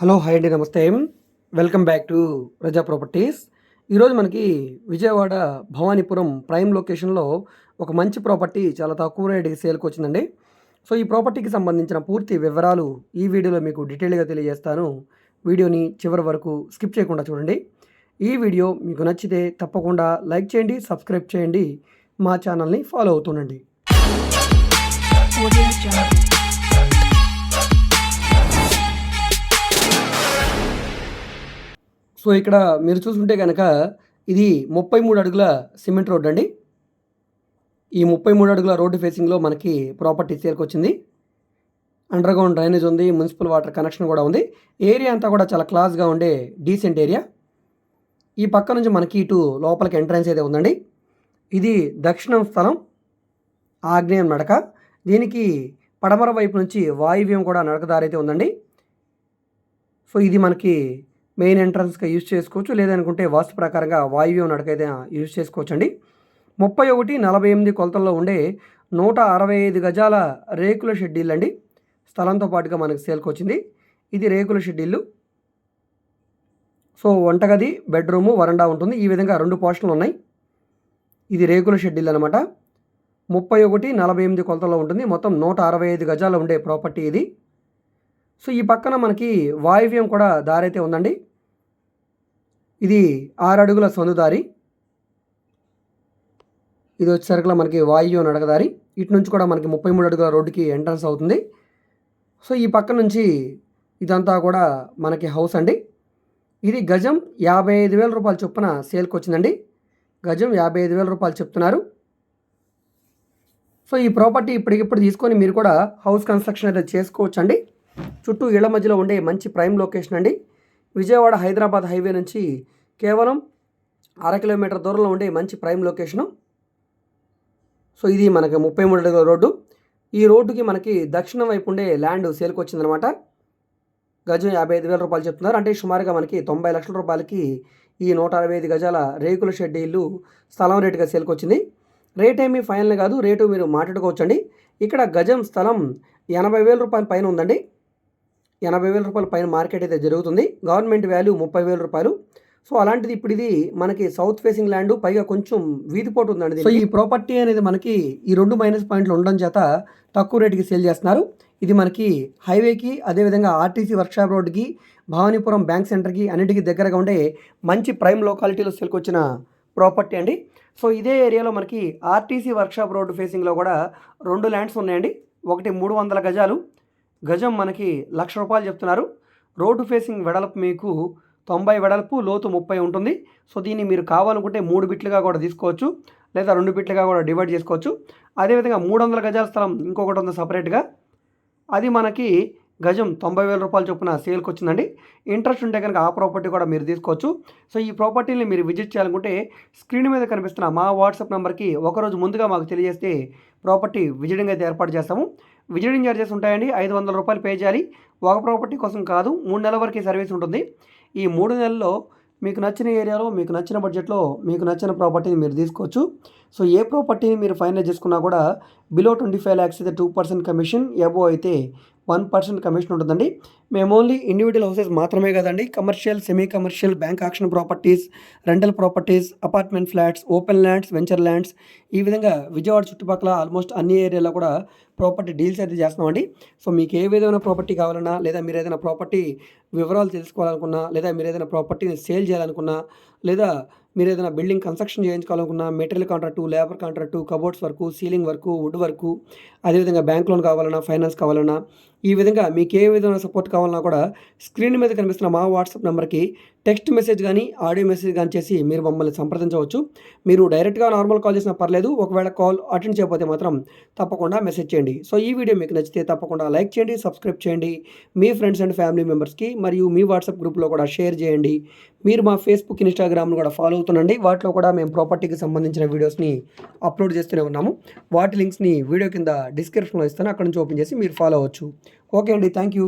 Hello hi అండి నమస్తే. Welcome back to Praja properties. ఈరోజు మనకి విజయవాడ భవానీపురం ప్రైమ్ లొకేషన్లో ఒక మంచి ప్రాపర్టీ చాలా తక్కువ రేటుకి సేల్కి వచ్చిందండి. సో ఈ ప్రాపర్టీకి సంబంధించిన పూర్తి వివరాలు ఈ వీడియోలో మీకు డీటెయిల్గా తెలియజేస్తాను. వీడియోని చివరి వరకు స్కిప్ చేయకుండా చూడండి. ఈ వీడియో మీకు నచ్చితే తప్పకుండా లైక్ చేయండి సబ్స్క్రైబ్ చేయండి మా ఛానల్ని ఫాలో అవుతుండండి. సో ఇక్కడ మీరు చూసుకుంటే కనుక ఇది ముప్పై మూడు అడుగుల సిమెంట్ రోడ్ అండి. ఈ ముప్పై మూడు అడుగుల రోడ్డు ఫేసింగ్లో మనకి ప్రాపర్టీ చేరుకొచ్చింది వచ్చింది. అండర్ గ్రౌండ్ డ్రైనేజ్ ఉంది మున్సిపల్ వాటర్ కనెక్షన్ కూడా ఉంది. ఏరియా అంతా కూడా చాలా క్లాస్గా ఉండే డీసెంట్ ఏరియా ఈ పక్క నుంచి మనకి ఇటు లోపలికి ఎంట్రన్స్ అయితే ఉందండి. ఇది దక్షిణం స్థలం ఆగ్నేయం నడక. దీనికి పడమర వైపు నుంచి వాయువ్యం కూడా నడకదారైతే అయితే ఉందండి. సో ఇది మనకి మెయిన్ ఎంట్రన్స్గా యూజ్ చేసుకోవచ్చు. లేదనుకుంటే వాస్తు ప్రకారంగా వాయువ్యం నడకైతే యూజ్ చేసుకోవచ్చు అండి ముప్పై ఒకటి నలభై ఎనిమిది కొలతల్లో ఉండే నూట అరవై ఐదు గజాల రేకుల షెడ్యూల్ అండి. స్థలంతో పాటుగా మనకు సేల్కి వచ్చింది ఇది రేకుల షెడ్యూల్ సో వంటగది బెడ్రూము వరండా ఉంటుంది. ఈ విధంగా రెండు పోర్షన్లు ఉన్నాయి. ఇది రేకుల షెడ్యూల్ అనమాట ముప్పై ఒకటి నలభై ఎనిమిది కొలతల్లో ఉంటుంది. మొత్తం నూట అరవై ఐదు గజాలు ఉండే ప్రాపర్టీ ఇది. సో ఈ పక్కన మనకి వాయువ్యం కూడా దారి అయితే ఉందండి. ఇది ఆరు అడుగుల సొందు దారి. ఇది వచ్చేసరికి మనకి వాయువ్యం నడకదారి ఇటు నుంచి కూడా మనకి ముప్పై మూడు అడుగుల రోడ్డుకి ఎంట్రన్స్ అవుతుంది. సో ఈ పక్క నుంచి ఇదంతా కూడా మనకి హౌస్ అండి. ఇది గజం యాభై ఐదు వేల రూపాయలు చొప్పున సేల్కి వచ్చిందండి. గజం యాభై ఐదు వేల రూపాయలు చెప్తున్నారు. సో ఈ ప్రాపర్టీ ఇప్పటికిప్పుడు తీసుకొని మీరు కూడా హౌస్ కన్స్ట్రక్షన్ అయితే చేసుకోవచ్చండి. చుట్టూ ఇళ్ళ మధ్యలో ఉండే మంచి ప్రైమ్ లొకేషన్ అండి. విజయవాడ హైదరాబాద్ హైవే నుంచి కేవలం అర కిలోమీటర్ దూరంలో ఉండే మంచి ప్రైమ్ లొకేషను. సో ఇది మనకి ముప్పై మూడు అడుగుల రోడ్డు. ఈ రోడ్డుకి మనకి దక్షిణం వైపు ఉండే ల్యాండ్ సేల్కి వచ్చిందనమాట. గజం యాభై ఐదు వేల రూపాయలు చెప్తున్నారు. అంటే సుమారుగా మనకి తొంభై లక్షల రూపాయలకి ఈ నూట అరవై ఐదు గజాల రేకుల షెడ్ ఇల్లు స్థలం రేటుగా సేల్కి వచ్చింది. రేట్ ఏమీ ఫైనల్ కాదు. రేటు మీరు మాట్లాడుకోవచ్చండి. ఇక్కడ గజం స్థలం ఎనభై వేల రూపాయల పైన ఉందండి. ఎనభై వేల రూపాయల పైన మార్కెట్ అయితే జరుగుతుంది. గవర్నమెంట్ వాల్యూ ముప్పై వేల రూపాయలు. సో అలాంటిది ఇప్పుడు ఇది మనకి సౌత్ ఫేసింగ్ ల్యాండ్ పైగా కొంచెం వీధిపోటు ఉందండి సో ఈ ప్రాపర్టీ అనేది మనకి ఈ రెండు మైనస్ పాయింట్లు ఉండడం చేత తక్కువ రేటుకి సేల్ చేస్తున్నారు. ఇది మనకి హైవేకి అదేవిధంగా ఆర్టీసీ వర్క్షాప్ రోడ్డుకి భవానీపురం బ్యాంక్ సెంటర్కి అన్నిటికీ దగ్గరగా ఉండే మంచి ప్రైమ్ లొకాలిటీలో సేల్కి వచ్చిన ప్రాపర్టీ అండి. సో ఇదే ఏరియాలో మనకి ఆర్టీసీ వర్క్షాప్ రోడ్డు ఫేసింగ్లో కూడా రెండు ల్యాండ్స్ ఉన్నాయండి. ఒకటి మూడు వందల గజాలు గజం మనకి లక్ష రూపాయలు చెప్తున్నారు. రోడ్డు ఫేసింగ్ వెడల్పు మీకు తొంభై వెడల్పు లోతు ముప్పై ఉంటుంది. సో దీన్ని మీరు కావాలనుకుంటే మూడు బిట్లుగా కూడా తీసుకోవచ్చు. లేదా రెండు బిట్లుగా కూడా డివైడ్ చేసుకోవచ్చు. అదేవిధంగా మూడు వందల గజాల స్థలం ఇంకొకటి ఉంది సపరేట్గా. అది మనకి గజం తొంభై వేల రూపాయలు చొప్పున సేల్కి వచ్చిందండి. ఇంట్రెస్ట్ ఉంటే కనుక ఆ ప్రాపర్టీ కూడా మీరు తీసుకోవచ్చు. సో ఈ ప్రాపర్టీని మీరు విజిట్ చేయాలనుకుంటే స్క్రీన్ మీద కనిపిస్తున్న మా వాట్సాప్ నెంబర్కి ఒకరోజు ముందుగా మాకు తెలియజేస్తే ప్రాపర్టీ విజిటింగ్ అయితే ఏర్పాటు చేస్తాము. విజిటింగ్ చార్జెస్ ఉంటాయండి. ఐదు వందల రూపాయలు పే చేయాలి. ఒక ప్రాపర్టీ కోసం కాదు మూడు నెలల వరకు సర్వీస్ ఉంటుంది. ఈ మూడు నెలల్లో మీకు నచ్చిన ఏరియాలో మీకు నచ్చిన బడ్జెట్లో మీకు నచ్చిన ప్రాపర్టీని మీరు తీసుకోవచ్చు. సో ఏ ప్రాపర్టీని మీరు ఫైనలైజ్ చేసుకున్నా కూడా బిలో ట్వంటీ ఫైవ్ ల్యాక్స్ అయితే టూ పర్సెంట్ కమిషన్ ఎబో అయితే వన్ పర్సెంట్ కమిషన్ ఉంటుందండి. మేము ఓన్లీ ఇండివిజువల్ హౌసెస్ మాత్రమే కదండి commercial semi commercial bank auction properties rental properties apartment flats open lands venture lands ఈ విధంగా విజయవాడ చుట్టుపక్కల ఆల్మోస్ట్ అన్ని ఏరియాలో కూడా ప్రాపర్టీ డీల్స్ అయితే చేస్తామండి సో మీకు ఏ విధమైన ప్రాపర్టీ కావాలన్నా లేదా మీరు ఏదైనా ప్రాపర్టీ వివరాలు తెలుసుకోవాలనుకున్నా లేదా మీరు ఏదైనా ప్రాపర్టీని సేల్ చేయాలనుకున్నా లేదా మీరు ఏదైనా building construction చేయించుకోవాలనుకున్నా material contract labour contract cupboards work ceiling work wood work అదేవిధంగా బ్యాంక్ లోన్ కావాలన్నా ఫైనాన్స్ కావాలన్నా ఈ విధంగా మీకు ఏ విధమైన సపోర్ట్ కావాలన్నా కూడా స్క్రీన్ మీద కనిపిస్తున్న మా వాట్సాప్ నెంబర్కి టెక్స్ట్ మెసేజ్ కానీ ఆడియో మెసేజ్ కానీ చేసి మీరు మమ్మల్ని సంప్రదించవచ్చు. మీరు డైరెక్ట్గా నార్మల్ కాల్ చేసినా పర్లేదు ఒకవేళ కాల్ అటెండ్ చేయకపోతే మాత్రం తప్పకుండా మెసేజ్ చేయండి. సో ఈ వీడియో మీకు నచ్చితే తప్పకుండా లైక్ చేయండి సబ్స్క్రైబ్ చేయండి. మీ ఫ్రెండ్స్ అండ్ ఫ్యామిలీ మెంబర్స్కి మరియు మీ వాట్సాప్ గ్రూప్లో కూడా షేర్ చేయండి. మీరు మా ఫేస్బుక్ ఇన్స్టాగ్రామ్ను కూడా ఫాలో అవుతుండండి. వాటిలో కూడా మేము ప్రాపర్టీకి సంబంధించిన వీడియోస్ని అప్లోడ్ చేస్తూనే ఉన్నాము. వాటి లింక్స్ని వీడియో కింద డిస్క్రిప్షన్లో ఇస్తాను. అక్కడ నుంచి ఓపెన్ చేసి మీరు ఫాలో అవ్వచ్చు. ఓకే అండి థ్యాంక్ యూ